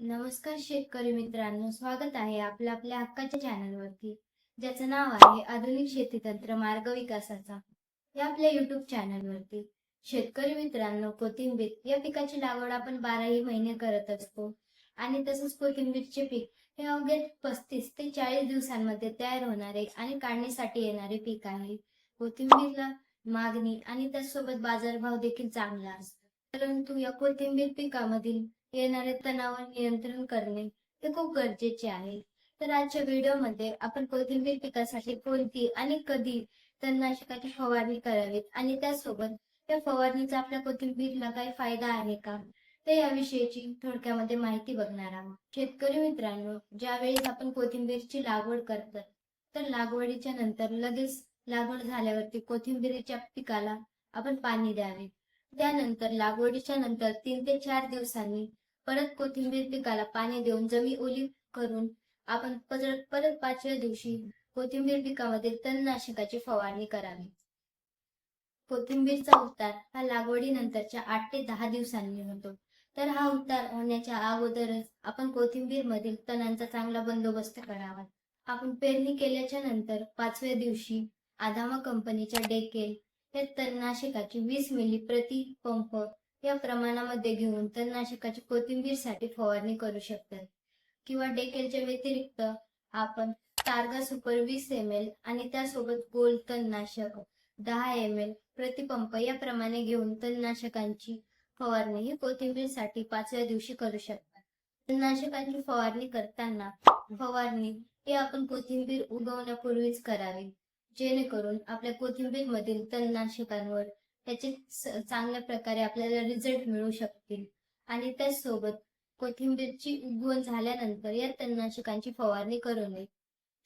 नमस्कार शेतकरी मित्रांनो स्वागत आहे आपल्या आपल्या हक्काच्या चॅनलवरती ज्याचं नाव आहे आधुनिक शेती तंत्र मार्ग विकासाचा. या आपल्या युट्यूब चॅनलवरती शेतकरी मित्रांनो कोथिंबीर या पिकाची लागवड आपण बाराही महिने करत असतो. आणि तसंच कोथिंबीरचे पीक हे अवघे पस्तीस ते चाळीस दिवसांमध्ये तयार होणारे आणि काढणीसाठी येणारे पीक आहे. कोथिंबीरला मागणी आणि त्यासोबत बाजारभाव देखील चांगला असतो. परंतु या कोथिंबीर पिकामधील येणारे तणावर नियंत्रण करणे हे खूप गरजेचे आहे. तर आजच्या व्हिडिओमध्ये आपण कोथिंबीर पिकासाठी कोणती आणि कधी तणनाशकाची फवारणी करावी आणि त्यासोबत या फवारणीचा आपल्या कोथिंबीरला काही फायदा आहे का? ते याविषयीची थोडक्यामध्ये माहिती बघणार आहोत. शेतकरी मित्रांनो ज्यावेळेस आपण कोथिंबीरची लागवड करतात तर लागवडीच्या नंतर लगेच लागवड झाल्यावरती कोथिंबीरीच्या पिकाला आपण पाणी द्यावे. त्यानंतर लागवडीच्या नंतर तीन ते चार दिवसांनी परत कोथिंबीर पिकाला पाणी देऊन जमीन ओली करून आपण परत पाचव्या दिवशी कोथिंबीर पिकामध्ये तणनाशकाची फवारणी करावी. कोथिंबीरचा उतार हा लागवडीनंतरच्या आठ ते दहा दिवसांनी होतो. तर हा उतार होण्याच्या अगोदरच आपण कोथिंबीर मधील तणांचा चांगला बंदोबस्त करावा. आपण पेरणी केल्याच्यानंतर पाचव्या दिवशी आदामा कंपनीच्या डेकेल हे तणनाशकाची वीस मिली प्रति पंप या प्रमाणामध्ये घेऊन तणनाशकाची कोथिंबीरसाठी फवारणी करू शकतात. किंवा डेकेलच्या व्यतिरिक्त आपण टार्गा सुपर वीस एम एल आणि त्यासोबत गोल तणनाशक दहा एम एल प्रतिपंप याप्रमाणे घेऊन तणनाशकांची फवारणी ही कोथिंबीरसाठी पाचव्या दिवशी करू शकतात. तणनाशकांची फवारणी करताना फवारणी हे आपण कोथिंबीर उगवण्यापूर्वीच करावी. जेणेकरून आपल्या कोथिंबीर मधील तणनाशकांवर त्याचे चांगल्या प्रकारे आपल्याला रिझल्ट मिळू शकतील. आणि त्याचसोबत कोथिंबीरची उगवण झाल्यानंतर या तणनाशकांची फवारणी करू नये.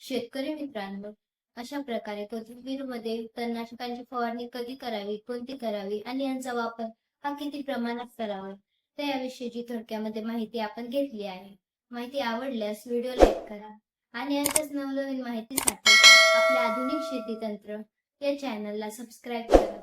शेतकरी मित्रांनो अशा प्रकारे कोथिंबीरमध्ये तणनाशकांची फवारणी कधी करावी कोणती करावी आणि यांचा वापर हा किती प्रमाणात करावा तर याविषयीची थोडक्यामध्ये माहिती आपण घेतली आहे. माहिती आवडल्यास व्हिडिओ लाईक करा आणि अशाच नवनवीन माहितीसाठी शेती तंत्र या चॅनलला सबस्क्राईब करा.